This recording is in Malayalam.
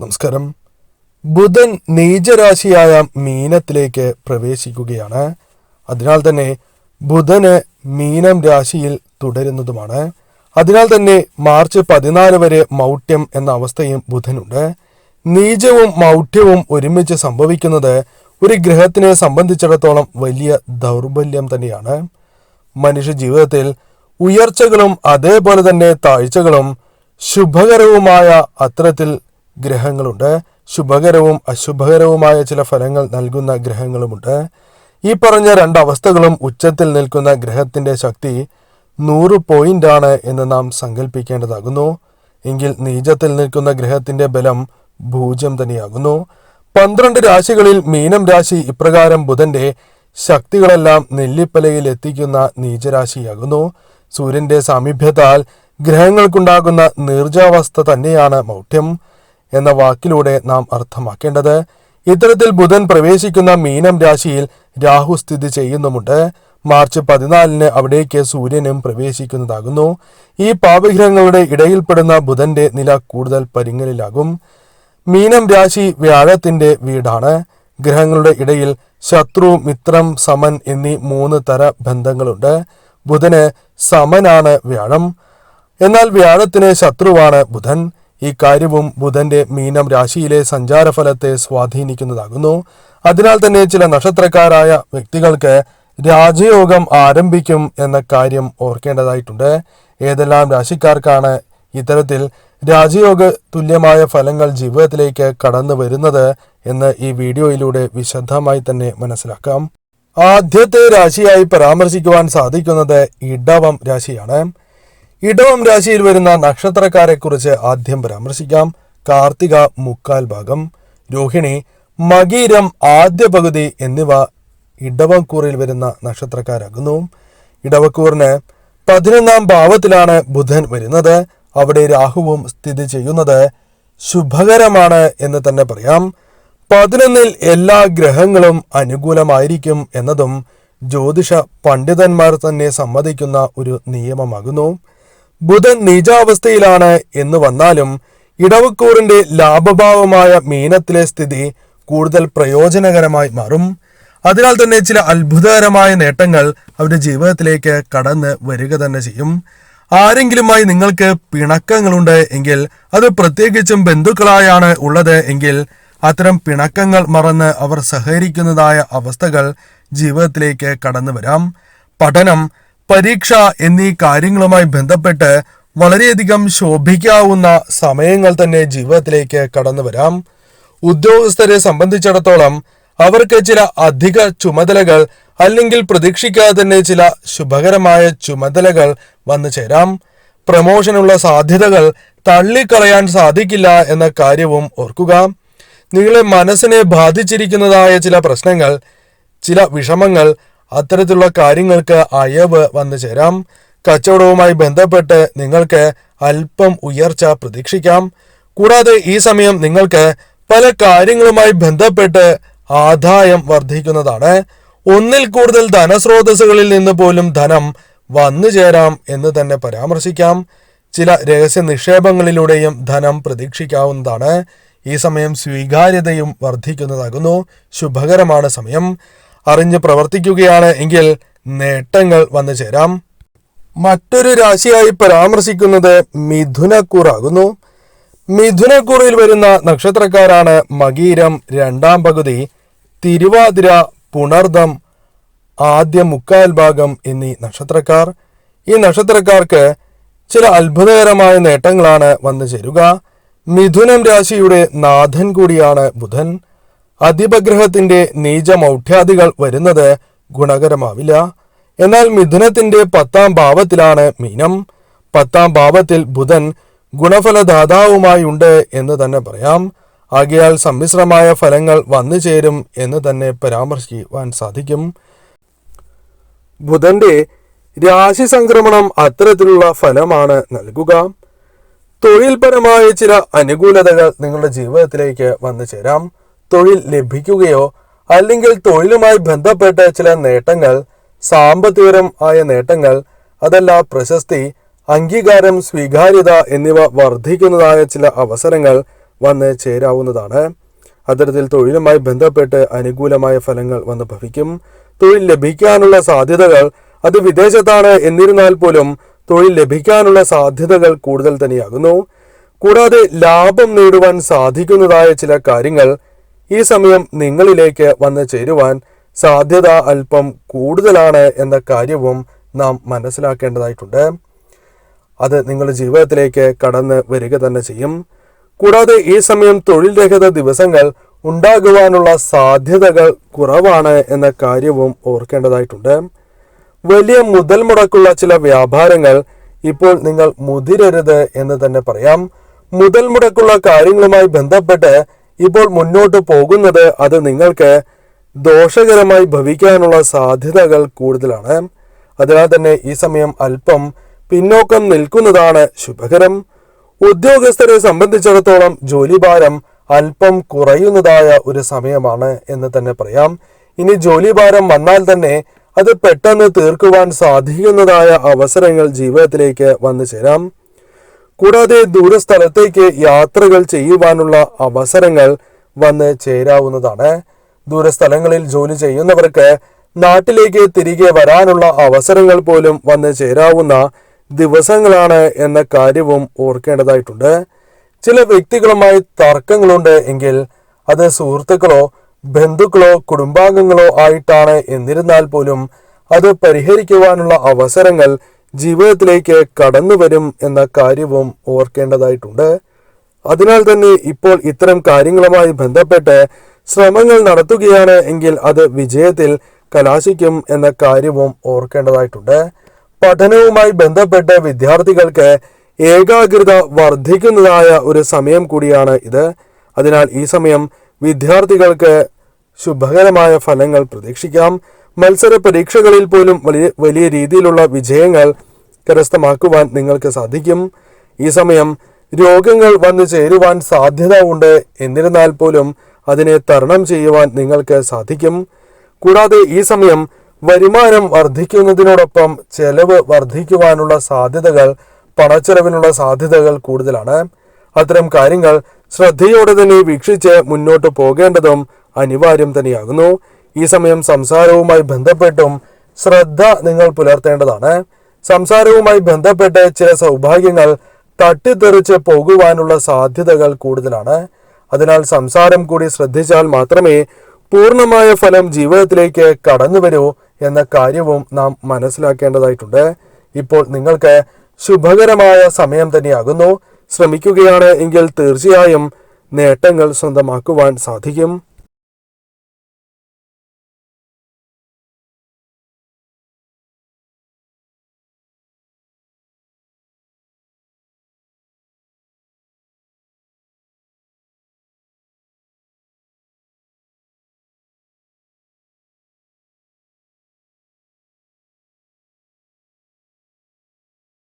നമസ്കാരം. ബുധൻ നീചരാശിയായ മീനത്തിലേക്ക് പ്രവേശിക്കുകയാണ്. അതിനാൽ തന്നെ ബുധന് മീനം രാശിയിൽ തുടരുന്നതുമാണ്. അതിനാൽ തന്നെ മാർച്ച് പതിനാല് വരെ മൗഢ്യം എന്ന അവസ്ഥയും ബുധനുണ്ട്. നീചവും മൗഢ്യവും ഒരുമിച്ച് സംഭവിക്കുന്നത് ഒരു ഗ്രഹത്തിനെ സംബന്ധിച്ചിടത്തോളം വലിയ ദൗർബല്യം തന്നെയാണ്. മനുഷ്യ ജീവിതത്തിൽ ഉയർച്ചകളും അതേപോലെ തന്നെ താഴ്ചകളും ശുഭകരവുമായ അത്തരത്തിൽ ഗ്രഹങ്ങളുണ്ട്. ശുഭകരവും അശുഭകരവുമായ ചില ഫലങ്ങൾ നൽകുന്ന ഗ്രഹങ്ങളുമുണ്ട്. ഈ പറഞ്ഞ രണ്ടവസ്ഥകളും ഉച്ചത്തിൽ നിൽക്കുന്ന ഗ്രഹത്തിന്റെ ശക്തി നൂറ് പോയിന്റ് ആണ് എന്ന് നാം സങ്കല്പിക്കേണ്ടതാകുന്നു എങ്കിൽ നീചത്തിൽ നിൽക്കുന്ന ഗ്രഹത്തിന്റെ ബലം ഭൂജ്യം തന്നെയാകുന്നു. പന്ത്രണ്ട് രാശികളിൽ മീനം രാശി ഇപ്രകാരം ബുധന്റെ ശക്തികളെല്ലാം നെല്ലിപ്പലയിൽ എത്തിക്കുന്ന നീചരാശിയാകുന്നു. സൂര്യന്റെ സാമീപ്യത്താൽ ഗ്രഹങ്ങൾക്കുണ്ടാകുന്ന നീർജാവസ്ഥ തന്നെയാണ് മൗഢ്യം. എന്ന വാക്കിലൂടെ നാം അർത്ഥമാക്കേണ്ടത് ഇത്തരത്തിൽ ബുധൻ പ്രവേശിക്കുന്ന മീനം രാശിയിൽ രാഹു സ്ഥിതി ചെയ്യുന്നുമുണ്ട്. മാർച്ച് പതിനാലിന് അവിടേക്ക് സൂര്യനും പ്രവേശിക്കുന്നതാകുന്നു. ഈ പാപഗ്രഹങ്ങളുടെ ഇടയിൽപ്പെടുന്ന ബുധന്റെ നില കൂടുതൽ പരിങ്ങലിലാകും. മീനം രാശി വ്യാഴത്തിന്റെ വീടാണ്. ഗ്രഹങ്ങളുടെ ഇടയിൽ ശത്രു മിത്രം സമൻ എന്നീ മൂന്ന് തര ബന്ധങ്ങളുണ്ട്. ബുധന് സമനാണ് വ്യാഴം. എന്നാൽ വ്യാഴത്തിന് ശത്രുവാണ് ബുധൻ. ഈ കാര്യവും ബുധന്റെ മീനം രാശിയിലെ സഞ്ചാരഫലത്തെ സ്വാധീനിക്കുന്നതാകുന്നു. അതിനാൽ തന്നെ ചില നക്ഷത്രക്കാരായ വ്യക്തികൾക്ക് രാജയോഗം ആരംഭിക്കും എന്ന കാര്യം ഓർക്കേണ്ടതായിട്ടുണ്ട്. ഏതെല്ലാം രാശിക്കാർക്കാണ് ഇത്തരത്തിൽ രാജയോഗ തുല്യമായ ഫലങ്ങൾ ജീവിതത്തിലേക്ക് കടന്നു വരുന്നത് എന്ന് ഈ വീഡിയോയിലൂടെ വിശദമായി തന്നെ മനസ്സിലാക്കാം. ആദ്യത്തെ രാശിയായി പരാമർശിക്കുവാൻ സാധിക്കുന്നത് ഇടവം രാശിയാണ്. ഇടവം രാശിയിൽ വരുന്ന നക്ഷത്രക്കാരെ കുറിച്ച് ആദ്യം പരാമർശിക്കാം. കാർത്തിക മുക്കാൽ ഭാഗം. രോഹിണി മകീരം ആദ്യ പകുതി എന്നിവ ഇടവക്കൂറിൽ വരുന്ന നക്ഷത്രക്കാരാകുന്നു. ഇടവക്കൂറിന് പതിനൊന്നാം ഭാവത്തിലാണ് ബുധൻ വരുന്നത്. അവിടെ രാഹുവും സ്ഥിതി ചെയ്യുന്നത് ശുഭകരമാണ് എന്ന് തന്നെ പറയാം. പതിനൊന്നിൽ എല്ലാ ഗ്രഹങ്ങളും അനുകൂലമായിരിക്കും എന്നതും ജ്യോതിഷ പണ്ഡിതന്മാർ തന്നെ സമ്മതിക്കുന്ന ഒരു നിയമമാകുന്നു. ബുധൻ നീചാവസ്ഥയിലാണ് എന്ന് വന്നാലും ഇടവക്കൂറിന്റെ ലാഭഭാവമായ മീനത്തിലെ സ്ഥിതി കൂടുതൽ പ്രയോജനകരമായി മാറും. അതിനാൽ തന്നെ ചില അത്ഭുതകരമായ നേട്ടങ്ങൾ അവരുടെ ജീവിതത്തിലേക്ക് കടന്ന് വരിക തന്നെ ചെയ്യും. ആരെങ്കിലുമായി നിങ്ങൾക്ക് പിണക്കങ്ങളുണ്ട് എങ്കിൽ അത് പ്രത്യേകിച്ചും ബന്ധുക്കളായാണ് ഉള്ളത് എങ്കിൽ അത്തരം പിണക്കങ്ങൾ മറന്ന് അവർ സഹകരിക്കുന്നതായ അവസ്ഥകൾ ജീവിതത്തിലേക്ക് കടന്നു വരാം. പഠനം പരീക്ഷ എന്നീ കാര്യങ്ങളുമായി ബന്ധപ്പെട്ട് വളരെയധികം ശോഭിക്കാവുന്ന സമയങ്ങൾ തന്നെ ജീവിതത്തിലേക്ക് കടന്നു വരാം. ഉദ്യോഗസ്ഥരെ സംബന്ധിച്ചിടത്തോളം അവർക്ക് ചില അധിക ചുമതലകൾ അല്ലെങ്കിൽ പ്രതീക്ഷിക്കാതെ തന്നെ ചില ശുഭകരമായ ചുമതലകൾ വന്നു ചേരാം. പ്രമോഷനുള്ള സാധ്യതകൾ തള്ളിക്കളയാൻ സാധിക്കില്ല എന്ന കാര്യവും ഓർക്കുക. നിങ്ങളെ മനസ്സിനെ ബാധിച്ചിരിക്കുന്നതായ ചില പ്രശ്നങ്ങൾ ചില വിഷമങ്ങൾ അത്തരത്തിലുള്ള കാര്യങ്ങൾക്ക് അയവ് വന്നു ചേരാം. കച്ചവടവുമായി ബന്ധപ്പെട്ട് നിങ്ങൾക്ക് അല്പം ഉയർച്ച പ്രതീക്ഷിക്കാം. കൂടാതെ ഈ സമയം നിങ്ങൾക്ക് പല കാര്യങ്ങളുമായി ബന്ധപ്പെട്ട് ആദായം വർദ്ധിക്കുന്നതാണ്. ഒന്നിൽ കൂടുതൽ ധനസ്രോതസ്സുകളിൽ നിന്ന് പോലും ധനം വന്നു ചേരാം എന്ന് തന്നെ പരാമർശിക്കാം. ചില രഹസ്യ നിക്ഷേപങ്ങളിലൂടെയും ധനം പ്രതീക്ഷിക്കാവുന്നതാണ്. ഈ സമയം സ്വീകാര്യതയും വർദ്ധിക്കുന്നതാകുന്നു. ശുഭകരമാണ് സമയം. അറിഞ്ഞ് പ്രവർത്തിക്കുകയാണ് എങ്കിൽ നേട്ടങ്ങൾ വന്നു ചേരാം. മറ്റൊരു രാശിയായി പരാമർശിക്കുന്നത് മിഥുനക്കൂറാകുന്നു. മിഥുനക്കൂറിൽ വരുന്ന നക്ഷത്രക്കാരാണ് മകീരം രണ്ടാം പകുതി തിരുവാതിര പുണർദം ആദ്യ മുക്കാൽ ഭാഗം എന്നീ നക്ഷത്രക്കാർ. ഈ നക്ഷത്രക്കാർക്ക് ചില അത്ഭുതകരമായ നേട്ടങ്ങളാണ് വന്നു ചേരുക. മിഥുനം രാശിയുടെ നാഥൻ കൂടിയാണ് ബുധൻ. അധിപഗ്രഹത്തിന്റെ നീചമൗഢ്യാദികൾ വരുന്നത് ഗുണകരമാവില്ല. എന്നാൽ മിഥുനത്തിന്റെ പത്താം ഭാവത്തിലാണ് മീനം. പത്താം ഭാവത്തിൽ ബുധൻ ഗുണഫലദാതാവുമായുണ്ട് എന്ന് തന്നെ പറയാം. ആകയാൽ സമ്മിശ്രമായ ഫലങ്ങൾ വന്നു ചേരും എന്ന് തന്നെ പരാമർശിക്കുവാൻ സാധിക്കും. ബുധന്റെ രാശി സംക്രമണം അത്തരത്തിലുള്ള ഫലമാണ് നൽകുക. തൊഴിൽപരമായ ചില അനുകൂലതകൾ നിങ്ങളുടെ ജീവിതത്തിലേക്ക് വന്നു ചേരാം. തൊഴിൽ ലഭിക്കുകയോ അല്ലെങ്കിൽ തൊഴിലുമായി ബന്ധപ്പെട്ട ചില നേട്ടങ്ങൾ ആയ നേട്ടങ്ങൾ അതല്ല പ്രശസ്തി അംഗീകാരം സ്വീകാര്യത എന്നിവ വർദ്ധിക്കുന്നതായ ചില അവസരങ്ങൾ വന്ന് ചേരാവുന്നതാണ്. അത്തരത്തിൽ തൊഴിലുമായി ബന്ധപ്പെട്ട് അനുകൂലമായ ഫലങ്ങൾ വന്ന് ഭവിക്കും. തൊഴിൽ ലഭിക്കാനുള്ള സാധ്യതകൾ അത് വിദേശത്താണ് എന്നിരുന്നാൽ പോലും തൊഴിൽ ലഭിക്കാനുള്ള സാധ്യതകൾ കൂടുതൽ തന്നെയാകുന്നു. കൂടാതെ ലാഭം നേടുവാൻ സാധിക്കുന്നതായ ചില കാര്യങ്ങൾ ഈ സമയം നിങ്ങളിലേക്ക് വന്ന് ചേരുവാൻ സാധ്യത അല്പം കൂടുതലാണ് എന്ന കാര്യവും നാം മനസ്സിലാക്കേണ്ടതായിട്ടുണ്ട്. അത് നിങ്ങളുടെ ജീവിതത്തിലേക്ക് കടന്ന് വരിക തന്നെ ചെയ്യും. കൂടാതെ ഈ സമയം തൊഴിൽ രഹിത ദിവസങ്ങൾ ഉണ്ടാകുവാനുള്ള സാധ്യതകൾ കുറവാണ് എന്ന കാര്യവും ഓർക്കേണ്ടതായിട്ടുണ്ട്. വലിയ മുതൽ മുടക്കുള്ള ചില വ്യാപാരങ്ങൾ ഇപ്പോൾ നിങ്ങൾ മുതിരരുത് എന്ന് തന്നെ പറയാം. മുതൽ മുടക്കുള്ള കാര്യങ്ങളുമായി ബന്ധപ്പെട്ട് ഇപ്പോൾ മുന്നോട്ട് പോകുന്നത് അത് നിങ്ങൾക്ക് ദോഷകരമായി ഭവിക്കാനുള്ള സാധ്യതകൾ കൂടുതലാണ്. അതിനാൽ തന്നെ ഈ സമയം അല്പം പിന്നോക്കം നിൽക്കുന്നതാണ് ശുഭകരം. ഉദ്യോഗസ്ഥരെ സംബന്ധിച്ചിടത്തോളം ജോലിഭാരം അല്പം കുറയുന്നതായ ഒരു സമയമാണ് എന്ന് തന്നെ പറയാം. ഇനി ജോലിഭാരം വന്നാൽ തന്നെ അത് പെട്ടെന്ന് തീർക്കുവാൻ സാധിക്കുന്നതായ അവസരങ്ങൾ ജീവിതത്തിലേക്ക് വന്നു ചേരാം. കൂടാതെ ദൂരസ്ഥലത്തേക്ക് യാത്രകൾ ചെയ്യുവാനുള്ള അവസരങ്ങൾ വന്ന് ചേരാവുന്നതാണ്. ദൂരസ്ഥലങ്ങളിൽ ജോലി ചെയ്യുന്നവർക്ക് നാട്ടിലേക്ക് തിരികെ വരാനുള്ള അവസരങ്ങൾ പോലും വന്ന് ചേരാവുന്ന ദിവസങ്ങളാണ് എന്ന കാര്യവും ഓർക്കേണ്ടതായിട്ടുണ്ട്. ചില വ്യക്തികളുമായി തർക്കങ്ങളുണ്ട് എങ്കിൽ അത് സുഹൃത്തുക്കളോ ബന്ധുക്കളോ കുടുംബാംഗങ്ങളോ ആയിട്ടാണ് എന്നിരുന്നാൽ പോലും അത് പരിഹരിക്കുവാനുള്ള അവസരങ്ങൾ ജീവിതത്തിലേക്ക് കടന്നു വരും എന്ന കാര്യവും ഓർക്കേണ്ടതായിട്ടുണ്ട്. അതിനാൽ തന്നെ ഇപ്പോൾ ഇത്തരം കാര്യങ്ങളുമായി ബന്ധപ്പെട്ട് ശ്രമങ്ങൾ നടത്തുകയാണ് എങ്കിൽ അത് വിജയത്തിൽ കലാശിക്കും എന്ന കാര്യവും ഓർക്കേണ്ടതായിട്ടുണ്ട്. പഠനവുമായി ബന്ധപ്പെട്ട് വിദ്യാർത്ഥികൾക്ക് ഏകാഗ്രത വർദ്ധിക്കുന്നതായ ഒരു സമയം കൂടിയാണ് ഇത്. അതിനാൽ ഈ സമയം വിദ്യാർത്ഥികൾക്ക് ശുഭകരമായ ഫലങ്ങൾ പ്രതീക്ഷിക്കാം. മത്സര പരീക്ഷകളിൽ പോലും വലിയ വലിയ രീതിയിലുള്ള വിജയങ്ങൾ കരസ്ഥമാക്കുവാൻ നിങ്ങൾക്ക് സാധിക്കും. ഈ സമയം രോഗങ്ങൾ വന്നു ചേരുവാൻ സാധ്യത ഉണ്ട്. എന്നിരുന്നാൽ പോലും അതിനെ തരണം ചെയ്യുവാൻ നിങ്ങൾക്ക് സാധിക്കും. കൂടാതെ ഈ സമയം വരുമാനം വർദ്ധിക്കുന്നതിനോടൊപ്പം ചെലവ് വർദ്ധിക്കുവാനുള്ള സാധ്യതകൾ പണച്ചെലവിനുള്ള സാധ്യതകൾ കൂടുതലാണ്. അത്തരം കാര്യങ്ങൾ ശ്രദ്ധയോടെ തന്നെ വീക്ഷിച്ച് മുന്നോട്ട് പോകേണ്ടതും അനിവാര്യം തന്നെയാകുന്നു. ഈ സമയം സംസാരവുമായി ബന്ധപ്പെട്ടും ശ്രദ്ധ നിങ്ങൾ പുലർത്തേണ്ടതാണ്. സംസാരവുമായി ബന്ധപ്പെട്ട് ചില സൗഭാഗ്യങ്ങൾ തട്ടിത്തെറിച്ച് പോകുവാനുള്ള സാധ്യതകൾ കൂടുതലാണ്. അതിനാൽ സംസാരം കൂടി ശ്രദ്ധിച്ചാൽ മാത്രമേ പൂർണമായ ഫലം ജീവിതത്തിലേക്ക് കടന്നു വരൂ എന്ന കാര്യവും നാം മനസ്സിലാക്കേണ്ടതായിട്ടുണ്ട്. ഇപ്പോൾ നിങ്ങൾക്ക് ശുഭകരമായ സമയം തന്നെയാകുന്നു. ശ്രമിക്കുകയാണ് എങ്കിൽ തീർച്ചയായും നേട്ടങ്ങൾ സ്വന്തമാക്കുവാൻ സാധിക്കും.